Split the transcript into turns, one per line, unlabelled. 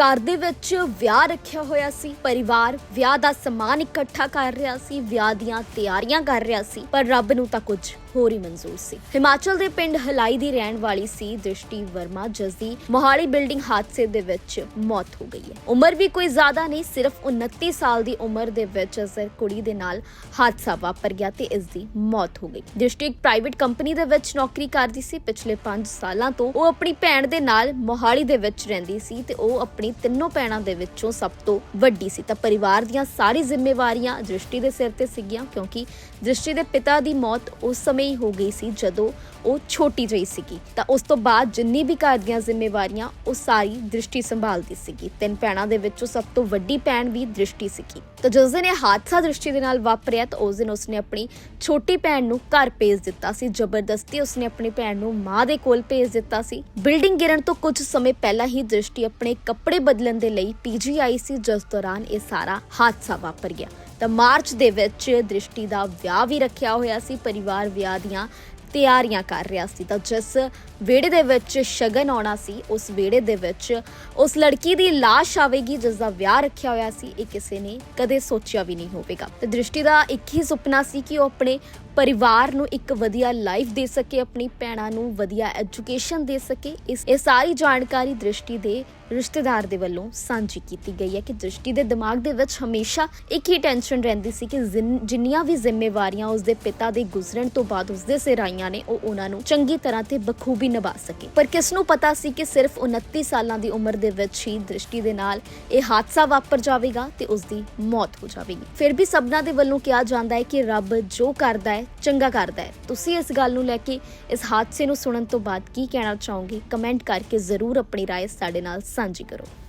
ਘਰ ਦੇ ਵਿੱਚ ਵਿਆਹ ਰੱਖਿਆ ਹੋਇਆ ਸੀ। ਪਰਿਵਾਰ ਵਿਆਹ ਦਾ ਸਮਾਨ ਇਕੱਠਾ ਕਰ ਰਿਹਾ ਸੀ, ਵਿਆਹ ਦੀਆਂ ਤਿਆਰੀਆਂ ਕਰ ਰਿਹਾ ਸੀ, ਪਰ ਰੱਬ ਨੂੰ ਤਾਂ ਕੁਝ ਹੋਰ ਹੀ ਮਨਜ਼ੂਰ ਸੀ। ਹਿਮਾਚਲ ਦੇ ਪਿੰਡ ਹਲਾਈ ਦੀ ਰਹਿਣ ਵਾਲੀ ਸੀ ਦ੍ਰਿਸ਼ਟੀ ਵਰਮਾ, ਜਿਸ ਦੀ ਮੋਹਾਲੀ ਬਿਲਡਿੰਗ ਹਾਦਸੇ ਦੇ ਵਿੱਚ ਮੌਤ ਹੋ ਗਈ ਹੈ। ਉਮਰ ਵੀ ਕੋਈ ਜ਼ਿਆਦਾ ਨਹੀਂ, ਸਿਰਫ 29 ਸਾਲ ਦੀ ਉਮਰ ਦੇ ਵਿੱਚ ਅਜ਼ਰ ਕੁੜੀ ਦੇ ਨਾਲ ਹਾਦਸਾ ਵਾਪਰ ਗਿਆ ਤੇ ਇਸ ਦੀ ਮੌਤ ਹੋ ਗਈ। ਦ੍ਰਿਸ਼ਟੀ ਇੱਕ ਪ੍ਰਾਈਵੇਟ ਕੰਪਨੀ ਦੇ ਵਿੱਚ ਨੌਕਰੀ ਕਰਦੀ ਸੀ। ਪਿਛਲੇ 5 ਸਾਲਾਂ ਤੋਂ ਉਹ ਆਪਣੀ ਭੈਣ ਦੇ ਨਾਲ ਮੋਹਾਲੀ ਦੇ ਵਿੱਚ ਰਹਿੰਦੀ ਸੀ ਤੇ ਉਹ ਆਪਣੀ ਤਿੰਨੋਂ ਭੈਣਾਂ ਦੇ ਵਿੱਚੋਂ ਸਭ ਤੋਂ ਵੱਡੀ ਸੀ। ਤਾਂ ਪਰਿਵਾਰ ਦੀਆਂ ਸਾਰੀ ਜ਼ਿੰਮੇਵਾਰੀਆਂ ਦ੍ਰਿਸ਼ਟੀ ਦੇ ਸਿਰ ਤੇ ਸੀਗੀਆਂ, ਕਿਉਂਕਿ ਦ੍ਰਿਸ਼ਟੀ ਦੇ ਪਿਤਾ ਦੀ ਮੌਤ ਉਸ ਸਮੇਂ ਹੀ ਹੋ ਗਈ ਸੀ, ਜਦੋਂ ਉਹ ਛੋਟੀ ਜਿਹੀ ਸੀਗੀ, ਤਾਂ ਉਸ ਤੋਂ ਬਾਅਦ ਜਿੰਨੀ ਵੀ ਘਰ ਦੀਆਂ ਜ਼ਿੰਮੇਵਾਰੀਆਂ, ਉਹ ਸਾਰੀ ਦ੍ਰਿਸ਼ਟੀ ਸੰਭਾਲਦੀ ਸੀਗੀ। ਤਿੰਨ ਭੈਣਾਂ ਦੇ ਵਿੱਚੋਂ ਸਭ ਤੋਂ ਵੱਡੀ ਭੈਣ ਵੀ ਦ੍ਰਿਸ਼ਟੀ ਸੀਗੀ। ਤਾਂ ਜਿਸ ਦਿਨ ਇਹ ਹਾਦਸਾ ਦ੍ਰਿਸ਼ਟੀ ਦੇ ਨਾਲ ਵਾਪਰਿਆ, ਤਾਂ ਉਸ ਦਿਨ ਉਸਨੇ ਆਪਣੀ ਛੋਟੀ ਭੈਣ ਨੂੰ ਘਰ ਭੇਜ ਦਿੱਤਾ ਸੀ। ਜ਼ਬਰਦਸਤੀ ਉਸਨੇ ਆਪਣੀ ਭੈਣ ਨੂੰ ਮਾਂ ਦੇ ਕੋਲ ਭੇਜ ਦਿੱਤਾ ਸੀ। ਬਿਲਡਿੰਗ ਗਿਰਨ ਤੋਂ ਕੁਝ ਸਮੇਂ ਪਹਿਲਾਂ ਹੀ ਦ੍ਰਿਸ਼ਟੀ ਆਪਣੇ ਕੱਪੜੇ ਬਦਲਣ ਦੇ ਲਈ ਪੀਜੀ ਆਈ ਸੀ। ਜਿਸ ਦੌਰਾਨ ਇਹ ਸਾਰਾ ਹਾਦਸਾ ਵਾਪਰ ਗਿਆ। ਤਾਂ ਮਾਰਚ ਦੇ ਵਿੱਚ ਦ੍ਰਿਸ਼ਟੀ ਦਾ ਵਿਆਹ ਵੀ ਰੱਖਿਆ ਹੋਇਆ ਸੀ, ਪਰਿਵਾਰ ਵਿਆਹ ਦੀਆਂ ਤਿਆਰੀਆਂ ਕਰ ਰਿਹਾ ਸੀ। ਤਾਂ ਜਿਸ ਵਿਹੜੇ ਦੇ ਵਿੱਚ ਸ਼ਗਨ ਆਉਣਾ ਸੀ, ਉਸ ਵਿਹੜੇ ਦੇ ਵਿੱਚ ਉਸ ਲੜਕੀ ਦੀ ਲਾਸ਼ ਆਵੇਗੀ, ਜਿਸ ਦਾ ਵਿਆਹ ਰੱਖਿਆ ਹੋਇਆ ਸੀ, ਇਹ ਕਿਸੇ ਨੇ ਕਦੇ ਸੋਚਿਆ ਵੀ ਨਹੀਂ ਹੋਵੇਗਾ। ਤੇ ਦ੍ਰਿਸ਼ਟੀ ਦਾ ਇੱਕ ਹੀ ਸੁਪਨਾ ਸੀ ਕਿ ਉਹ ਆਪਣੇ ਪਰਿਵਾਰ ਨੂੰ ਇੱਕ ਵਧੀਆ ਲਾਈਫ ਦੇ ਸਕੇ, ਆਪਣੀ ਭੈਣਾਂ ਨੂੰ ਵਧੀਆ ਐਜੂਕੇਸ਼ਨ ਦੇ ਸਕੇ। ਇਸ, ਇਹ ਸਾਰੀ ਜਾਣਕਾਰੀ ਦ੍ਰਿਸ਼ਟੀ ਦੇ ਰਿਸ਼ਤੇਦਾਰ ਦੇ ਵੱਲੋਂ ਸਾਂਝੀ ਕੀਤੀ ਗਈ ਹੈ ਕਿ ਦ੍ਰਿਸ਼ਟੀ ਦੇ ਦਿਮਾਗ ਦੇ ਵਿੱਚ ਹਮੇਸ਼ਾ ਇੱਕ ਹੀ ਟੈਨਸ਼ਨ ਰਹਿੰਦੀ ਸੀ ਕਿ ਜ਼ਿੰਨ- ਜਿੰਨੀਆਂ ਵੀ ਜ਼ਿੰਮੇਵਾਰੀਆਂ ਉਸਦੇ ਪਿਤਾ ਦੇ ਗੁਜ਼ਰਨ ਤੋਂ ਬਾਅਦ ਉਸਦੇ ਸਿਰ ਆਈਆਂ ਨੇ ਉਹ ਉਹਨਾਂ ਨੂੰ ਚੰਗੀ ਤਰ੍ਹਾਂ ਤੇ ਬਖੂਬੀ ਨਿਭਾ ਸਕੇ ਪਰ ਕਿਸ ਨੂੰ ਪਤਾ ਸੀ ਕਿ ਸਿਰਫ 29 ਸਾਲਾਂ ਦੀ ਉਮਰ ਦੇ ਵਿੱਚ ਹੀ ਦ੍ਰਿਸ਼ਟੀ ਦੇ ਨਾਲ ਇਹ ਹਾਦਸਾ ਵਾਪਰ ਜਾਵੇਗਾ ਤੇ ਉਸਦੀ ਮੌਤ ਹੋ ਜਾਵੇਗੀ ਫਿਰ ਵੀ ਸਭਨਾਂ ਦੇ ਵੱਲੋਂ ਕਿਹਾ ਜਾਂਦਾ ਹੈ ਕਿ ਰੱਬ ਜੋ ਕਰਦਾ ਹੈ ਚੰਗਾ ਕਰਦਾ ਹੈ ਤੁਸੀਂ ਇਸ ਗੱਲ ਨੂੰ ਲੈ ਕੇ ਇਸ ਹਾਦਸੇ ਨੂੰ ਸੁਣਨ ਤੋਂ ਬਾਅਦ ਕੀ ਕਹਿਣਾ ਚਾਹੋਗੇ ਕਮੈਂਟ ਕਰਕੇ ਜ਼ਰੂਰ ਆਪਣੀ رائے ਸਾਡੇ ਨਾਲ ਸਾਂਝੀ ਕਰੋ